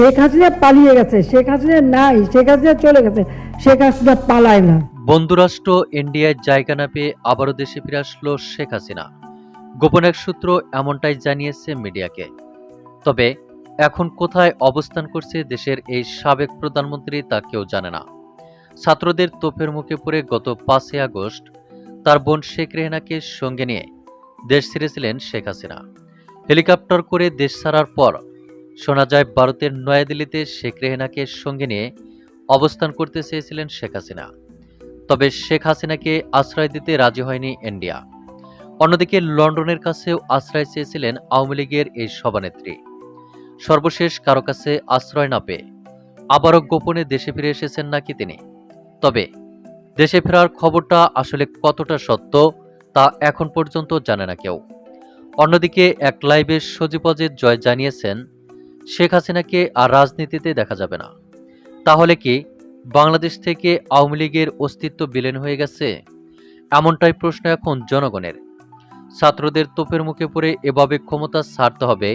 শেখ হাসিনা পালিয়ে গেছে, শেখ হাসিনা নাই, শেখ হাসিনা চলে গেছে, শেখ হাসিনা পালায় না। বন্ধুরাষ্ট্র ইন্ডিয়ায় জায়গা না পেয়ে আবারও দেশে ফিরে আসলো শেখ হাসিনা। গোপন এক সূত্র এমনটাই জানিয়েছে মিডিয়াকে। তবে এখন কোথায় অবস্থান করছে দেশের এই সাবেক প্রধানমন্ত্রী তা কেউ জানে না। ছাত্রদের তোপের মুখে পড়ে গত পাঁচই আগস্ট তার বোন শেখ রেহনাকে সঙ্গে নিয়ে দেশ ছেড়েছিলেন শেখ হাসিনা। হেলিকপ্টার করে দেশ ছাড়ার পর শোনা যায়, ভারতের নয়াদিল্লিতে শেখ রেহেনাকে সঙ্গে নিয়ে অবস্থান করতে চেয়েছিলেন শেখ হাসিনা। তবে শেখ হাসিনাকে আশ্রয় দিতে রাজি হয়নি ইন্ডিয়া অন্যদিকে লন্ডনের কাছেও আশ্রয় চেয়েছিলেন আওয়ামী লীগের এই সভানেত্রী। সর্বশেষ কারও কাছে আশ্রয় না পেয়ে আবারও গোপনে দেশে ফিরে এসেছেন নাকি তিনি? তবে দেশে ফেরার খবরটা আসলে কতটা সত্য তা এখন পর্যন্ত জানে না কেউ। অন্যদিকে এক লাইভে সজীবজের জয় জানিয়েছেন শেখ হাসিনাকে আর রাজনীতিতে দেখা যাবে না। তাহলে কি বাংলাদেশ থেকে আওয়ামী লীগের অস্তিত্ব বিলীন হয়ে গেছে? এমনটাই প্রশ্ন এখন জনগণের। ছাত্রদের তোপের মুখে পড়ে এভাবে ক্ষমতা ছাড়তে হবে,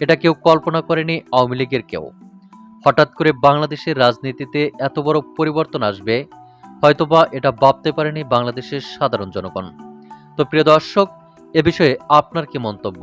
এটা কেউ কল্পনা করেনি আওয়ামী লীগের কেউ। হঠাৎ করে বাংলাদেশের রাজনীতিতে এত বড় পরিবর্তন আসবে, হয়তোবা এটা ভাবতে পারেনি বাংলাদেশের সাধারণ জনগণ। তো প্রিয় দর্শক, এ বিষয়ে আপনার কি মন্তব্য?